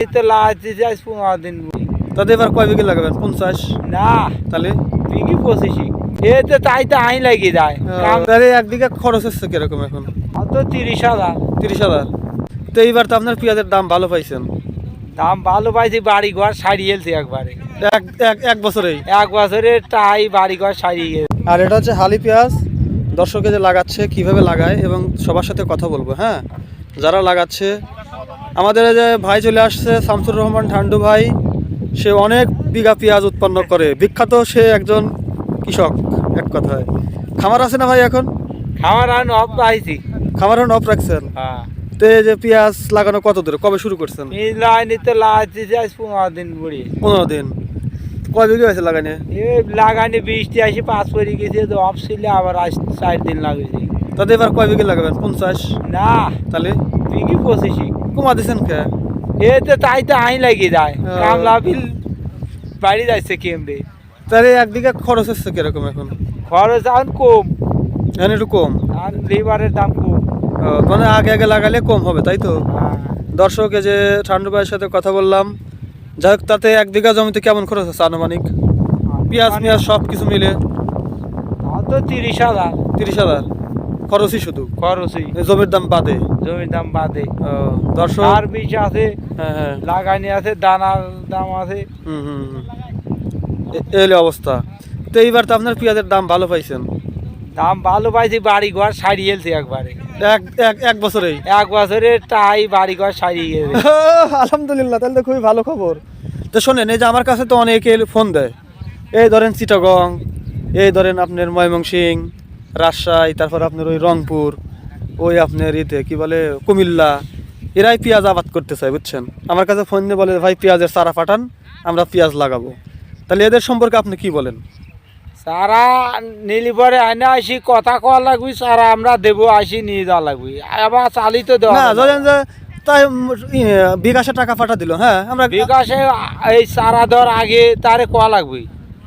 এই তো লাগাতে যাই পনেরো দিন তাতে এবার কয় বিঘে লাগাবেন? পঞ্চাশ? না। তাহলে? বিঘি পঁচিশি। এ তো তাই তো আইন লাগিয়ে যায়। কাম তাহলে এক বিঘা খরচ হচ্ছে কীরকম এখন? তিরিশ হাজার। তিরিশ হাজার। তো এইবার তো আপনার পেঁয়াজের দাম ভালো পাইছেন। দাম ভালো পাইছি বাড়ি ঘর সারিয়েছে একবারে। এক এক এক বছরেই? এক বছরে টাই বাড়ি ঘর সারিয়ে আর এটা হচ্ছে হালি পেঁয়াজ। দর্শকে যে লাগাচ্ছে কীভাবে লাগায় এবং সবার সাথে কথা বলব হ্যাঁ? যারা লাগাচ্ছে আমাদের যে ভাই চলে আসছে শামসুর রহমান ঠান্ডু ভাই। সে অনেক বিঘা পেঁয়াজ উৎপন্ন করে। বিখ্যাত সে একজন কৃষক এক কথায়। খামার আছে না ভাই এখন? আন অফ খামারও অফ রাখছেন? হ্যাঁ। তো যে পেঁয়াজ লাগানো কত দূরে? কবে শুরু করছেন? এই লাইনে তো লাগাতে যাই পনেরো দিন বুড়ি পনেরো দিন। কয় বিঘে হয়েছে লাগানে? বৃষ্টি আসি পাঁচ পড়ে গেছে অফ ছিল আবার আজ চার দিন লাগেছে তাতে এবার কয় বিঘে লাগাবেন? পঞ্চাশ? না। তাহলে? বিঘি পঁচিশি। কমা দিচ্ছেন কে? এ তো তাই তো আইন লাগিয়ে যায়। কামলা বিল বাড়ি যাচ্ছে কেমবে তাহলে এক বিঘা খরচ হচ্ছে কীরকম এখন? খরচ এখন কম। এখন একটু কম? আর লেবারের দাম কম। মানে আগে আগে লাগালে কম হবে তাই তো? হ্যাঁ। দর্শক যে ঠান্ডু ভাইয়ের সাথে কথা বললাম। যাই হোক তাতে এক বিঘা জমিতে কেমন খরচ আছে আনুমানিক? পেঁয়াজ পেঁয়াজ সব কিছু মিলে? তো তিরিশ হাজার। তিরিশ হাজার? খরচই শুধু। খরচই। জমির দাম বাদে। জমির দাম বাদে। দর্শক আর বিষ আছে হ্যাঁ হ্যাঁ। লাগানি আছে দানার দাম আছে। এই অবস্থা। তো এইবার তো আপনার পেঁয়াজের দাম ভালো পাইছেন। দাম ভালো পাইছি বাড়ি ঘর সারিয়েছে একবারে। এক এক এক বছরেই। এক বছরে টাই বাড়ি ঘর সারিয়ে গেছে আলহামদুলিল্লাহ তাহলে তো খুবই ভালো খবর। তো শোনেন এই যে আমার কাছে তো অনেকে ফোন দেয়। এই ধরেন চিটাগং এই ধরেন আপনার ময়মনসিং রাজশাহী তারপর আপনার ওই রংপুর ওই আপনার ইতে কি বলে কুমিল্লা এরাই পেঁয়াজ আবাদ করতে চায় বুঝছেন? আমার কাছে ফোন দিয়ে বলে ভাই পেঁয়াজের চারা পাঠান আমরা পেঁয়াজ লাগাবো। তাহলে এদের সম্পর্কে আপনি কি বলেন? সারা নিলি পরে আইনে আসি কথা কওয়া লাগবি সারা আমরা দেবো আসি নিয়ে যাওয়া লাগবি। আবার চালি তো দেওয়া। ধরেন যে তাই বিকাশে টাকা পাঠা দিল হ্যাঁ? আমরা বিকাশে এই সারা দর আগে তারে কওয়া লাগবে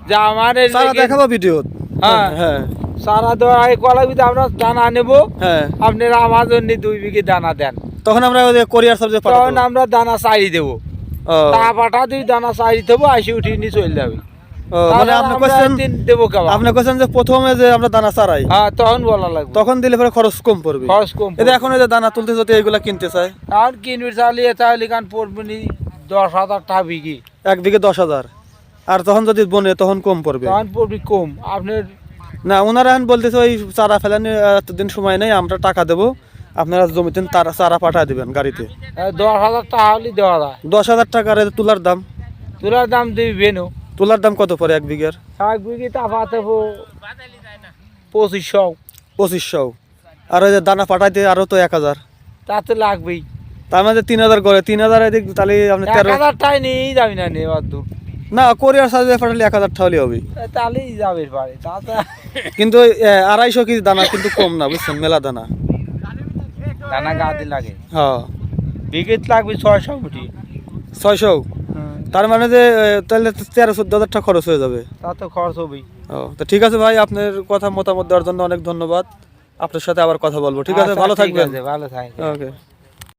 যে আমার চারা দেখাবো ভিডিও হ্যাঁ। হ্যাঁ। সারা দর আগে লাগবে যে আমরা দানা নেব। হ্যাঁ। আপনারা আমার জন্য দুই বিঘে দানা দেন। তখন আমরা কোরিয়ার সার্ভিসে তখন আমরা দানা চাই দেবো। তা পাঠা দুই দানা চাই দেবো আসি উঠিয়ে নিয়ে চলে যাবে। মানে আপনি কোশ্চেন যে প্রথমে যে আমরা দানা চারাই। হ্যাঁ তখন বলা লাগবে। তখন দিলে পরে খরচ কম পড়বে। খরচ কম এখন যে দানা তুলতে যদি এইগুলা কিনতে চায়? আর কিনবি চালিয়ে তাহলে কান পড়বে নি দশ হাজার টাকা বিঘি। এক বিঘে দশ হাজার। আর তখন যদি বনে তখন কম পড়বে। তখন পড়বি কম। আপনার না ওনারা এখন বলতেছে ওই চারা ফেলানি এতদিন সময় নেই আমরা টাকা দেবো। আপনারা জমিতে তারা চারা পাঠিয়ে দিবেন গাড়িতে। দশ হাজার টাকা হলে দেওয়া যায়। দশ হাজার টাকার তুলার দাম। তোলার দাম দিবি বেনো। তুলার দাম কত পড়ে এক বিঘের? এক বিঘি তা পাতে পঁচিশশো। পঁচিশশো। আর ওই যে দানা পাঠাইতে আরও তো এক হাজার। তাতে লাগবেই। তার মধ্যে তিন হাজার করে তিন হাজার তাহলে আপনি তেরো হাজার টাকা নিয়েই যাবি না নেওয়ার দূর না কোরিয়ার সার্ভিসে পাঠালে এক হাজার টাকা হবে। তাহলেই যাবে পারে কিন্তু আড়াইশো কেজি দানা কিন্তু কম না বুঝছেন? মেলা দানা। দানা গাদি লাগে। হ্যাঁ। বিঘিত লাগবে ছয়শো ফুটি ছয়শো? তার মানে যে তাহলে তেরো চোদ্দ হাজার টাকা খরচ হয়ে যাবে। তা তো খরচ হবেই। ও তো ঠিক আছে ভাই আপনার কথা মতামত দেওয়ার জন্য অনেক ধন্যবাদ। আপনার সাথে আবার কথা বলব ঠিক আছে? আচ্ছা, ভালো থাকবেন। ভালো থাকবেন। ওকে।